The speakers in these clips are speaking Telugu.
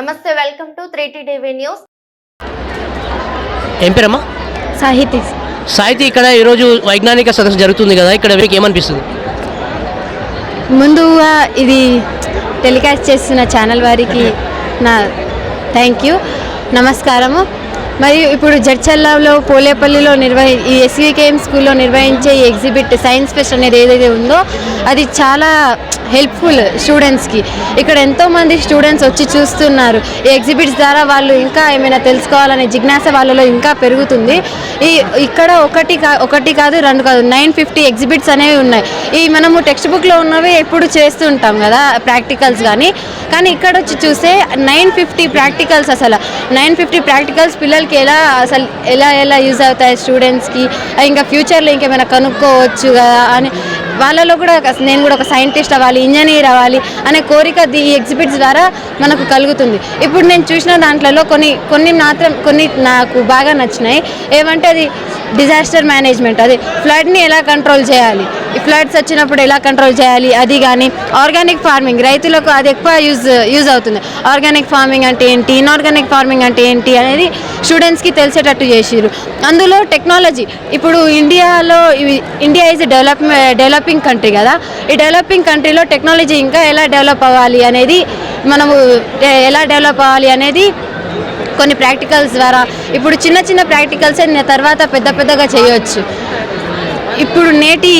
నమస్తే welcome to three TV news. ఏం పేరమ్మా? సాహితీ. సాహితీ ఇక్కడ ఈరోజు వైజ్ఞానిక సదస్సు జరుగుతుంది కదా ఇక్కడ మీకు ఏమనిపిస్తుంది? ముందుగా ఇది టెలికాస్ట్ చేస్తున్న ఛానల్ వారికి నా థ్యాంక్ యూ నమస్కారము. మరియు ఇప్పుడు జడ్చల్లాలో పోలేపల్లిలో నిర్వహి ఈ ఎస్వికేఎం స్కూల్లో నిర్వహించే ఈ ఎగ్జిబిట్ సైన్స్ ఫెస్ట్ అనేది ఏదైతే ఉందో అది చాలా హెల్ప్ఫుల్ స్టూడెంట్స్కి ఇక్కడ ఎంతోమంది స్టూడెంట్స్ వచ్చి చూస్తున్నారు. ఈ ఎగ్జిబిట్స్ ద్వారా వాళ్ళు ఇంకా ఏమైనా తెలుసుకోవాలనే జిజ్ఞాస వాళ్ళలో ఇంకా పెరుగుతుంది. ఈ ఇక్కడ ఒకటి కా ఒకటి కాదు రెండు కాదు నైన్ ఫిఫ్టీ ఎగ్జిబిట్స్ అనేవి ఉన్నాయి. ఈ మనము టెక్స్ట్ బుక్లో ఉన్నవి ఎప్పుడు చేస్తూ ఉంటాం కదా ప్రాక్టికల్స్ కానీ కానీ ఇక్కడ వచ్చి చూస్తే నైన్ ఫిఫ్టీ ప్రాక్టికల్స్ అసలు. నైన్ ఫిఫ్టీ ప్రాక్టికల్స్ పిల్లలకి ఎలా అసలు ఎలా ఎలా యూజ్ అవుతాయి స్టూడెంట్స్కి ఇంకా ఫ్యూచర్లో ఇంకేమైనా కనుక్కోవచ్చు కదా అని. వాళ్ళలో కూడా నేను కూడా ఒక సైంటిస్ట్ అవ్వాలి ఇంజనీర్ అవ్వాలి అనే కోరిక ఈ ఎగ్జిబిట్స్ ద్వారా మనకు కలుగుతుంది. ఇప్పుడు నేను చూసిన దాంట్లలో కొన్ని కొన్ని మాత్రం కొన్ని నాకు బాగా నచ్చినాయి. ఏమంటే అది డిజాస్టర్ మేనేజ్మెంట్ అది ఫ్లడ్ని ఎలా కంట్రోల్ చేయాలి? ఈ ఫ్లడ్స్ వచ్చినప్పుడు ఎలా కంట్రోల్ చేయాలి? అది కానీ ఆర్గానిక్ ఫార్మింగ్ రైతులకు అది ఎక్కువ యూజ్ యూజ్ అవుతుంది. ఆర్గానిక్ ఫార్మింగ్ అంటే ఏంటి? ఇన్ఆర్గానిక్ ఫార్మింగ్ అంటే ఏంటి అనేది స్టూడెంట్స్కి తెలిసేటట్టు చేసిరు అందులో టెక్నాలజీ ఇప్పుడు ఇండియాలో India is develop developing country కదా. ఈ డెవలపింగ్ కంట్రీలో టెక్నాలజీ ఇంకా ఎలా డెవలప్ అవ్వాలి అనేది మనము ఎలా డెవలప్ అవ్వాలి అనేది కొన్ని ప్రాక్టికల్స్ ద్వారా ఇప్పుడు చిన్న చిన్న ప్రాక్టికల్సే తర్వాత పెద్ద పెద్దగా చేయవచ్చు ఇప్పుడు నేటి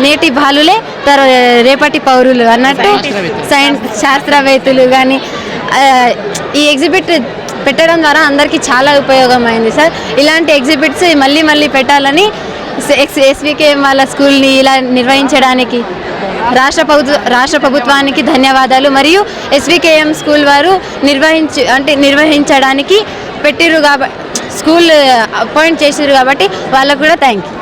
నేటి బాలులే తర రేపటి పౌరులు అన్నట్టు సైన్స్ శాస్త్రవేత్తలు కానీ ఈ ఎగ్జిబిట్ పెట్టడం ద్వారా అందరికీ చాలా ఉపయోగమైంది సార్. ఇలాంటి ఎగ్జిబిట్స్ మళ్ళీ మళ్ళీ పెట్టాలని ఎస్వికే వాళ్ళ స్కూల్ని ఇలా నిర్వహించడానికి రాష్ట్ర ప్రభుత్వ రాష్ట్ర ప్రభుత్వానికి ధన్యవాదాలు. మరియు ఎస్వికేఎం స్కూల్ వారు నిర్వహించి అంటే నిర్వహించడానికి పెట్టిరు కాబట్టి స్కూల్ అపాయింట్ చేసిరు కాబట్టి వాళ్ళకు కూడా థ్యాంక్ యూ